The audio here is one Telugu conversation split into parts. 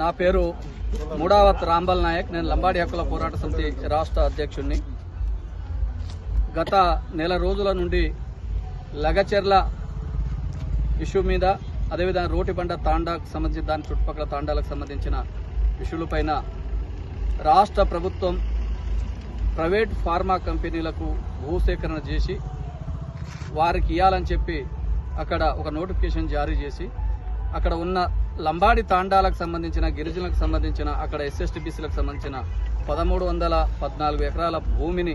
నా పేరు మూడావత్ రాంబల్ నాయక్. నేను లంబాడి హక్కుల పోరాట సమితి రాష్ట్ర అధ్యక్షుడిని గత నెల రోజుల నుండి లగచెర్ల ఇష్యూ మీద అదేవిధంగా రోటిబండ తాండాకు సంబంధించి దాని చుట్టుపక్కల తాండాలకు సంబంధించిన ఇష్యూలపైన రాష్ట్ర ప్రభుత్వం ప్రైవేట్ ఫార్మా కంపెనీలకు భూసేకరణ చేసి వారికి ఇవ్వాలని చెప్పి అక్కడ ఒక నోటిఫికేషన్ జారీ చేసి అక్కడ ఉన్న లంబాడి తాండాలకు సంబంధించిన గిరిజనులకు సంబంధించిన అక్కడ ఎస్ఎస్టీబీసీలకు సంబంధించిన పదమూడు వందల పద్నాలుగు ఎకరాల భూమిని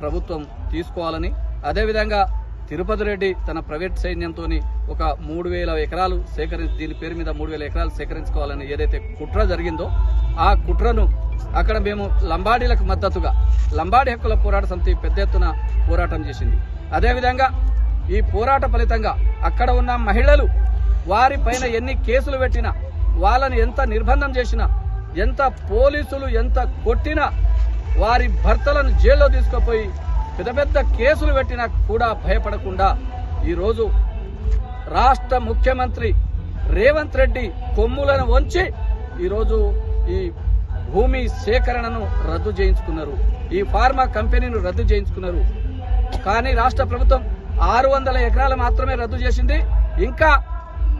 ప్రభుత్వం తీసుకోవాలని అదేవిధంగా తిరుపతి రెడ్డి తన ప్రైవేట్ సైన్యంతో ఒక మూడు వేల ఎకరాలు సేకరించి దీని పేరు మీద మూడు వేల ఎకరాలు సేకరించుకోవాలని ఏదైతే కుట్ర జరిగిందో ఆ కుట్రను అక్కడ మేము లంబాడీలకు మద్దతుగా లంబాడి హక్కుల పోరాట సమితి పెద్ద ఎత్తున పోరాటం చేసింది. అదేవిధంగా ఈ పోరాట ఫలితంగా అక్కడ ఉన్న మహిళలు వారి పైన ఎన్ని కేసులు పెట్టినా వాళ్ళని ఎంత నిర్బంధం చేసినా ఎంత పోలీసులు ఎంత కొట్టినా వారి భర్తలను జైల్లో తీసుకుపోయి పెద్ద పెద్ద కేసులు పెట్టినా కూడా భయపడకుండా ఈరోజు రాష్ట్ర ముఖ్యమంత్రి రేవంత్ రెడ్డి కొమ్ములను వంచి ఈరోజు ఈ భూమి సేకరణను రద్దు చేయించుకున్నారు. ఈ ఫార్మా కంపెనీను రద్దు చేయించుకున్నారు. కానీ రాష్ట్ర ప్రభుత్వం ఆరు వందల ఎకరాలు మాత్రమే రద్దు చేసింది. ఇంకా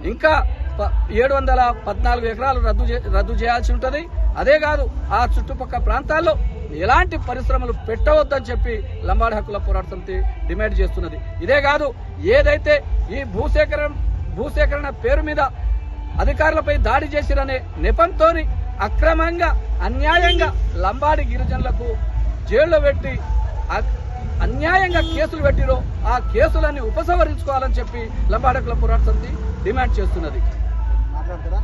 ఇంకా ప- ఏడు వందల పద్నాలుగు ఎకరాలు రద్దు చే- రద్దు చేయాల్సి ఉంటుంది. అదే కాదు ఆ చుట్టుపక్కల ప్రాంతాల్లో ఎలాంటి పరిశ్రమలు పెట్టవద్దని చెప్పి లంబాడి హక్కుల పోరాట సమితి డిమాండ్ చేస్తున్నది. ఇదే కాదు ఏదైతే ఈ భూసేకరణ భూసేకరణ పేరు మీద అధికారులపై దాడి చేసిరనే నెపంతోని అక్రమంగా అన్యాయంగా లంబాడి గిరిజనులకు జైల్లో పెట్టి అన్యాయంగా కేసులు పెట్టిరో ఆ కేసులన్నీ ఉపసంహరించుకోవాలని చెప్పి లంబాడకుల పోరాట సమితి డిమాండ్ చేస్తున్నది. మాట్లాడతారా?